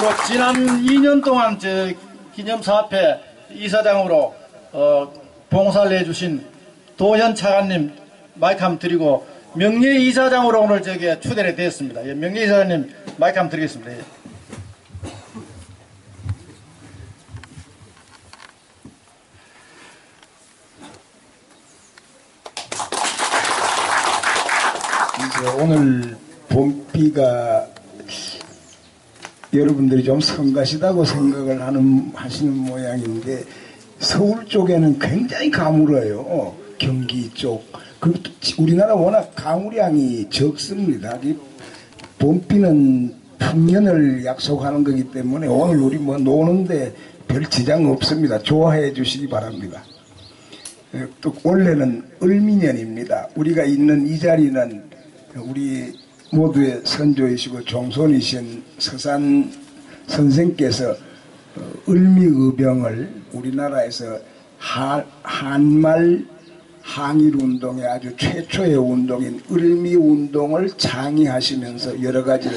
그리고 지난 2년 동안 저 기념사업회 이사장으로 어, 봉사를 해주신 도현 차관님 마이크 한번 드리고 명예 이사장으로 오늘 저기 추대를 되었습니다. 예, 명예 이사장님 마이크 한번 드리겠습니다. 예. 오늘 봄비가 여러분들이 좀 성가시다고 생각을 하는 하시는 모양인데 서울 쪽에는 굉장히 가물어요. 경기 쪽. 그 우리나라 워낙 가물량이 적습니다. 이 봄비는 풍년을 약속하는 거기 때문에 오늘 우리 뭐 노는데 별 지장 없습니다. 좋아해 주시기 바랍니다. 예, 또 원래는 을미년입니다. 우리가 있는 이 자리는 우리 모두의 선조이시고 종손이신 서산 선생께서 어, 을미의병을 우리나라에서 하, 한말 항일 운동의 아주 최초의 운동인 을미 운동을 창의하시면서 여러 가지를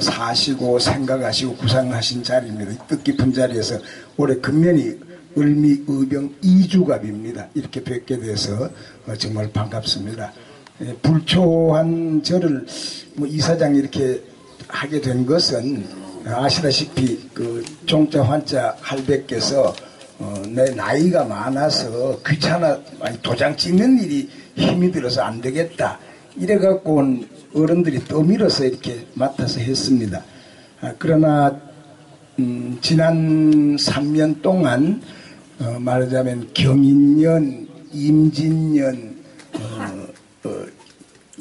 사시고 생각하시고 구상하신 자리입니다. 뜻깊은 자리에서 올해 금년이 을미 의병 이주갑입니다. 이렇게 뵙게 돼서 어, 정말 반갑습니다. 예, 불초한 저를 뭐 이사장이 이렇게 하게 된 것은 아시다시피 그 종자 환자 할배께서 어, 내 나이가 많아서 귀찮아 아니 도장 찍는 일이 힘이 들어서 안 되겠다 이래갖고 온 어른들이 떠밀어서 이렇게 맡아서 했습니다. 아, 그러나 음, 지난 3년 동안 어, 말하자면 경인년, 임진년, 어, 어,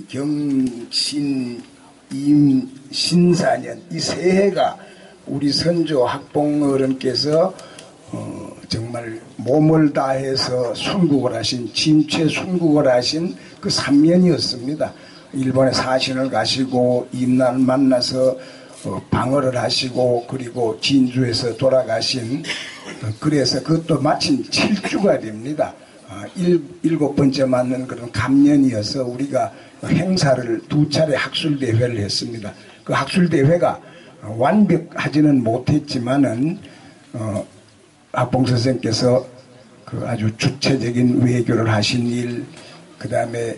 경신, 임, 신사년 이 세 해가 우리 선조 학봉 어른께서 어, 정말 몸을 다해서 순국을 하신 진취 순국을 하신 그 3년이었습니다. 일본에 사신을 가시고 임난을 만나서 어, 방어를 하시고 그리고 진주에서 돌아가신 어, 그래서 그것도 마침 7주가 됩니다. 아, 일, 일곱 번째 맞는 그런 감년이어서 우리가 행사를 두 차례 학술 대회를 했습니다. 그 학술 대회가 완벽하지는 못했지만은 어, 학봉 선생께서 그 아주 주체적인 외교를 하신 일, 그 다음에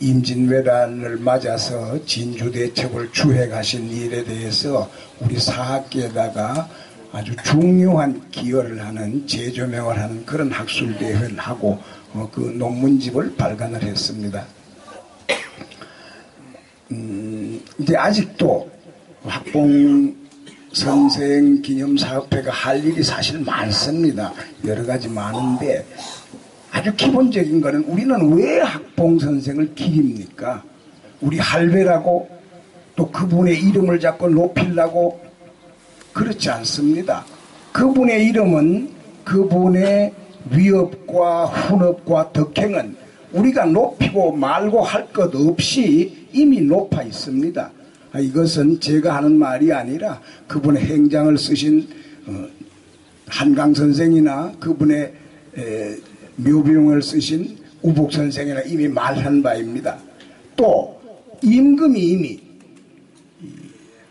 임진왜란을 맞아서 진주대첩을 주해 가신 일에 대해서 우리 사학계에다가 아주 중요한 기여를 하는 재조명을 하는 그런 학술 대회를 하고 어, 그 논문집을 발간을 했습니다. 음, 이제 아직도 학봉 선생 기념 사업회가 할 일이 사실 많습니다. 여러 가지 많은데 아주 기본적인 거는 우리는 왜 학봉 선생을 기립니까? 우리 할배라고 또 그분의 이름을 자꾸 높이려고 그렇지 않습니다. 그분의 이름은 그분의 위협과 훈업과 덕행은 우리가 높이고 말고 할 것 없이 이미 높아 있습니다. 아, 이것은 제가 하는 말이 아니라 그분의 행장을 쓰신 어, 한강 선생이나 그분의 묘비용을 쓰신 우복 선생이나 이미 말한 바입니다. 또 임금이 이미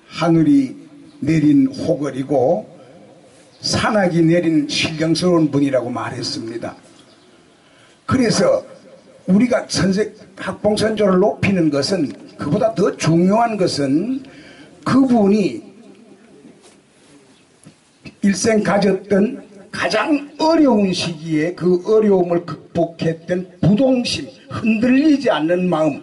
하늘이 내린 호걸이고 산악이 내린 신령스러운 분이라고 말했습니다. 그래서 우리가 선생 학봉선조를 높이는 것은 그보다 더 중요한 것은 그분이 일생 가졌던 가장 어려운 시기에 그 어려움을 극복했던 부동심, 흔들리지 않는 마음.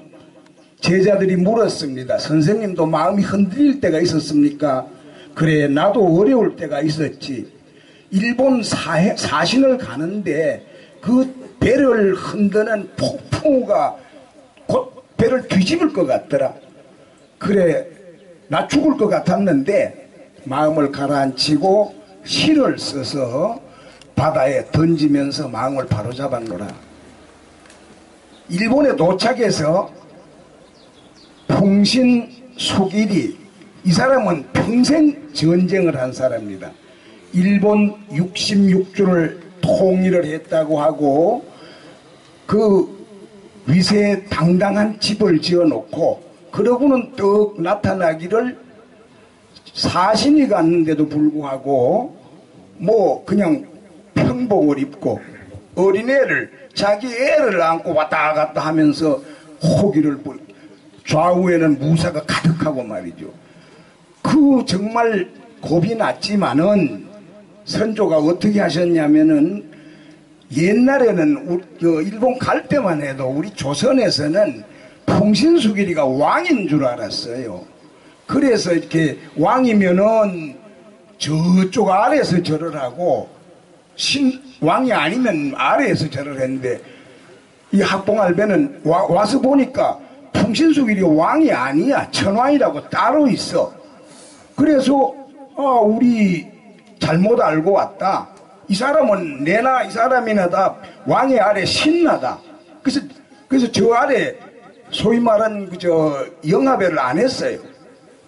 제자들이 물었습니다. 선생님도 마음이 흔들릴 때가 있었습니까? 그래, 나도 어려울 때가 있었지. 일본 사해, 사신을 가는데 그 배를 흔드는 폭풍우가 곧 배를 뒤집을 것 같더라. 그래, 나 죽을 것 같았는데 마음을 가라앉히고 실을 써서 바다에 던지면서 마음을 바로잡았노라. 일본에 도착해서 풍신 수길이 이 사람은 평생 전쟁을 한 사람입니다. 일본 66주를 통일을 했다고 하고 그 위세에 당당한 집을 지어놓고 그러고는 떡 나타나기를 사신이 갔는데도 불구하고 뭐 그냥 평복을 입고 어린애를 자기 애를 안고 왔다 갔다 하면서 호기를 불 좌우에는 무사가 가득하고 말이죠. 그 정말 겁이 났지만은 선조가 어떻게 하셨냐면은 옛날에는 우- 그 일본 갈 때만 해도 우리 조선에서는 풍신수길이가 왕인 줄 알았어요. 그래서 이렇게 왕이면은 저쪽 아래에서 절을 하고 신 왕이 아니면 아래에서 절을 했는데 이 학봉알배는 와, 와서 보니까 풍신수길이 왕이 아니야 천왕이라고 따로 있어. 그래서 아, 우리 잘못 알고 왔다. 이 사람은 내나 이 사람이나 다 왕의 아래 신나다. 그래서 그래서 저 아래 소위 말하는 그저 영합회를 안 했어요.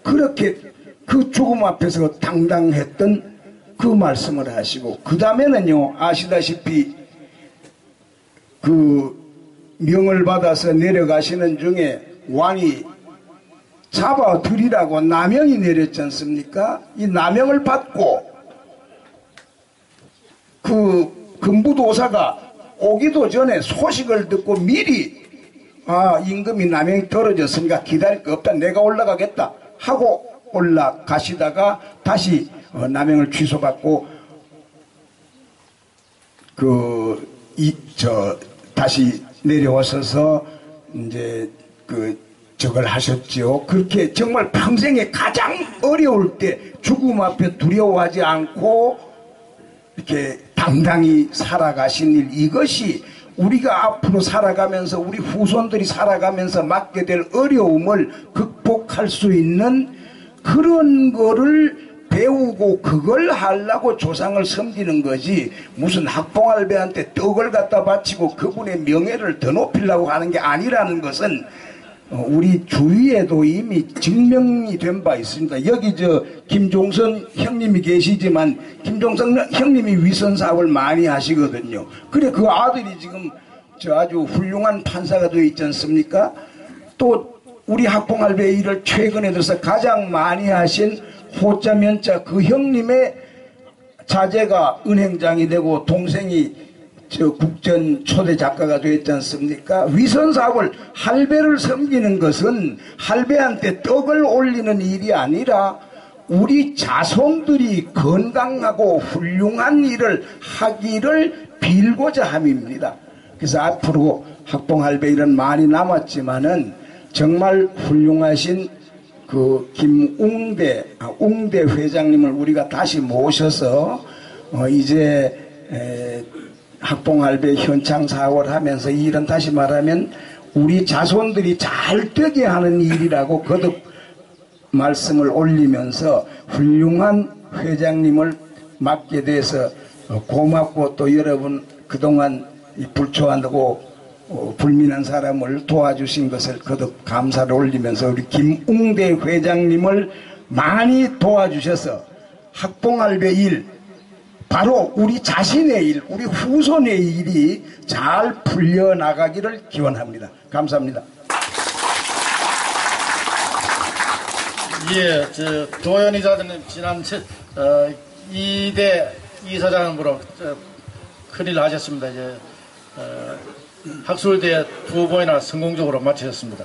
그렇게 그 죽음 앞에서 당당했던 그 말씀을 하시고 그 다음에는요 아시다시피 그 명을 받아서 내려가시는 중에 왕이 잡아들이라고 나명이 내렸지 않습니까? 이 나명을 받고 그 금부도사가 오기도 전에 소식을 듣고 미리 아 임금이 나명이 떨어졌으니까 기다릴 거 없다 내가 올라가겠다 하고 올라가시다가 다시 어, 나명을 취소받고 그, 이, 저, 다시 내려오셔서, 이제, 그, 저걸 하셨지요. 그렇게 정말 평생에 가장 어려울 때 죽음 앞에 두려워하지 않고, 이렇게 당당히 살아가신 일, 이것이 우리가 앞으로 살아가면서, 우리 후손들이 살아가면서 맡게 될 어려움을 극복할 수 있는 그런 거를 배우고 그걸 하려고 조상을 섬기는 거지 무슨 학봉할배한테 떡을 갖다 바치고 그분의 명예를 더 높이려고 하는 게 아니라는 것은 어, 우리 주위에도 이미 증명이 된 바 있습니다. 여기 저 김종선 형님이 계시지만 김종선 형님이 위선 사업을 많이 하시거든요. 그래 그 아들이 지금 저 아주 훌륭한 판사가 되어 있지 않습니까? 또 우리 학봉할배 일을 최근에 들어서 가장 많이 하신 호자 면자 그 형님의 자제가 은행장이 되고 동생이 저 국전 초대 작가가 되었지 않습니까? 위선 사업을 할배를 섬기는 것은 할배한테 떡을 올리는 일이 아니라 우리 자손들이 건강하고 훌륭한 일을 하기를 빌고자 함입니다. 그래서 앞으로 학봉할배 일은 많이 남았지만은 정말 훌륭하신 그 김웅대 아, 웅대 회장님을 우리가 다시 모셔서 어, 이제 에, 학봉할배 현창 사업을 하면서 이 일은 다시 말하면 우리 자손들이 잘 되게 하는 일이라고 거듭 말씀을 올리면서 훌륭한 회장님을 맡게 돼서 어, 고맙고 또 여러분 그동안 이 불초한다고 어, 불민한 사람을 도와주신 것을 거듭 감사를 올리면서 우리 김웅대 회장님을 많이 도와주셔서 학봉할배 일 바로 우리 자신의 일, 우리 후손의 일이 잘 풀려나가기를 기원합니다. 감사합니다. 예, 저 도현 이사장님 지난 첫, 어, 2대 이사장으로 어, 큰일 하셨습니다. 이제 어, 학술대 두 번이나 성공적으로 마치셨습니다.